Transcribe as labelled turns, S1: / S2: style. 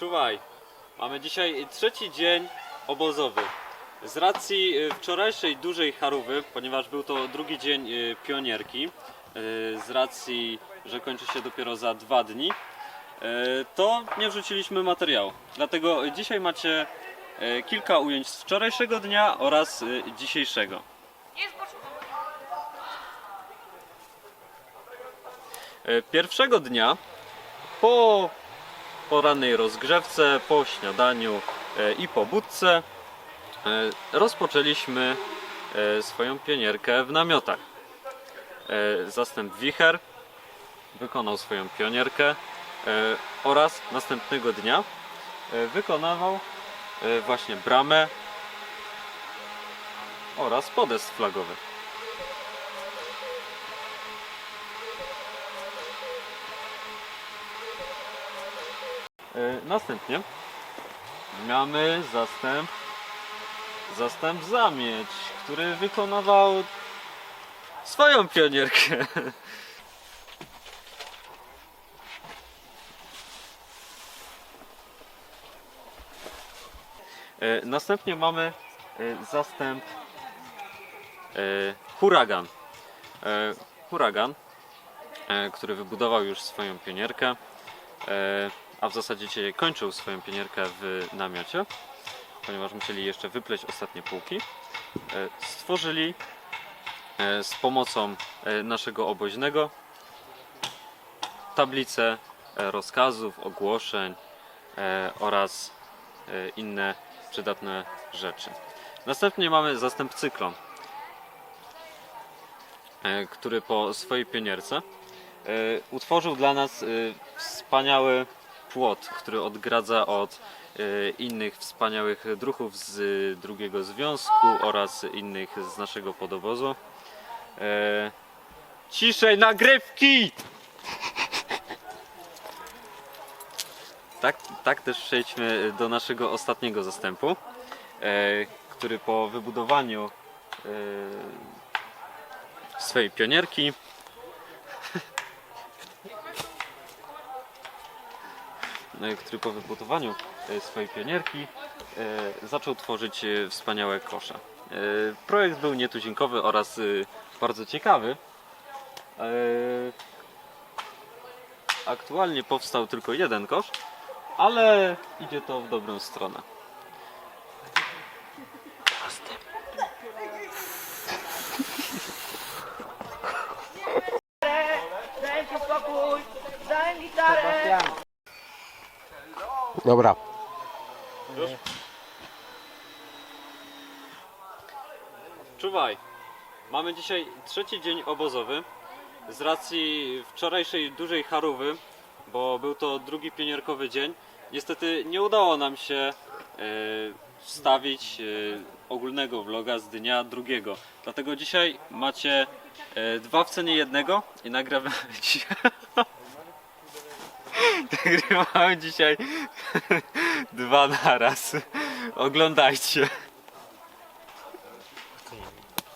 S1: Czuwaj, mamy dzisiaj trzeci dzień obozowy. Z racji y, wczorajszej dużej charówy, ponieważ był to drugi dzień y, pionierki, y, z racji, że kończy się dopiero za dwa dni, to nie wrzuciliśmy materiału. Dlatego dzisiaj macie kilka ujęć z wczorajszego dnia oraz dzisiejszego. Pierwszego dnia po porannej rozgrzewce, po śniadaniu e, i po budce e, rozpoczęliśmy e, swoją pionierkę w namiotach. Zastęp Wicher wykonał swoją pionierkę oraz następnego dnia wykonywał właśnie bramę oraz podest flagowy. Następnie mamy zastęp zastęp zamieć, który wykonywał swoją pionierkę. E, Następnie mamy e, zastęp e, huragan. E, Huragan, e, który wybudował już swoją pionierkę e, a w zasadzie dzisiaj kończył swoją pionierkę w namiocie, ponieważ musieli jeszcze wypleść ostatnie półki. E, Stworzyli e, z pomocą e, naszego oboźnego tablicę e, rozkazów, ogłoszeń oraz inne przydatne rzeczy. Następnie mamy zastęp cyklon, e, który po swojej pionierce utworzył dla nas wspaniały płot, który odgradza od e, innych wspaniałych druhów z drugiego związku oraz innych z naszego podobozu. E, Ciszej nagrywki! Tak, tak też przejdźmy do naszego ostatniego zastępu, e, który po wybudowaniu swojej pionierki który po wybudowaniu e, swojej pionierki e, zaczął tworzyć e, wspaniałe kosze. E, Projekt był nietuzinkowy oraz e, bardzo ciekawy. E, Aktualnie powstał tylko jeden kosz, ale idzie to w dobrą stronę.
S2: Daj mi spokój,
S3: Dobra.
S1: Czuwaj, mamy dzisiaj trzeci dzień obozowy. Z racji wczorajszej dużej charówy, bo był to drugi pionierkowy dzień, niestety nie udało nam się e, wstawić e, ogólnego vloga z dnia drugiego. Dlatego dzisiaj macie e, dwa w cenie jednego i nagrywamy dzisiaj. Nagrywamy dzisiaj dwa naraz. Oglądajcie.